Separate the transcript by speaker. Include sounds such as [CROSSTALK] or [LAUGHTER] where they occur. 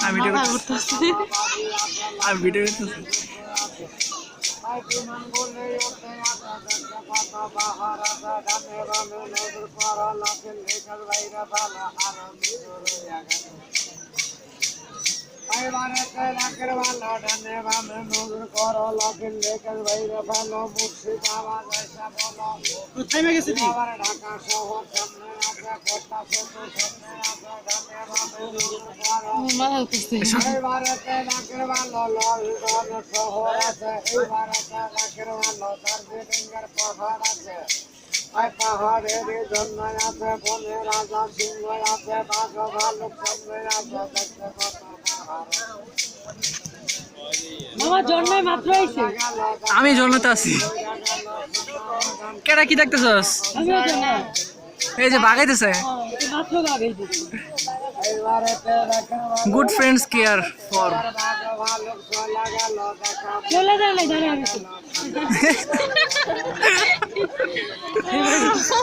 Speaker 1: আমি ভিডিও করতেছি আমি ভিডিও করতেছি
Speaker 2: থেমে গেছে কি
Speaker 3: ঢাকা শহর সামনে আছে কোটা সেতু সামনে পাহাড়ের জন্য আছে। বনে রাজা সিংহ আছে বাঘ ভালুক সামনে আছে দেখতে কত পাহাড়
Speaker 4: জন্মে মাত্র আইছে
Speaker 1: আমি জন্মতে আছি। কেটা কি দেখতেছস এই যে বাগাইতেছে।
Speaker 4: মাত্র
Speaker 3: এইবারেতে নাকের ভালো
Speaker 1: গুড ফ্রেন্ডস কেয়ার ফর
Speaker 3: বাঘ ভালুক চলে গেল [LAUGHS]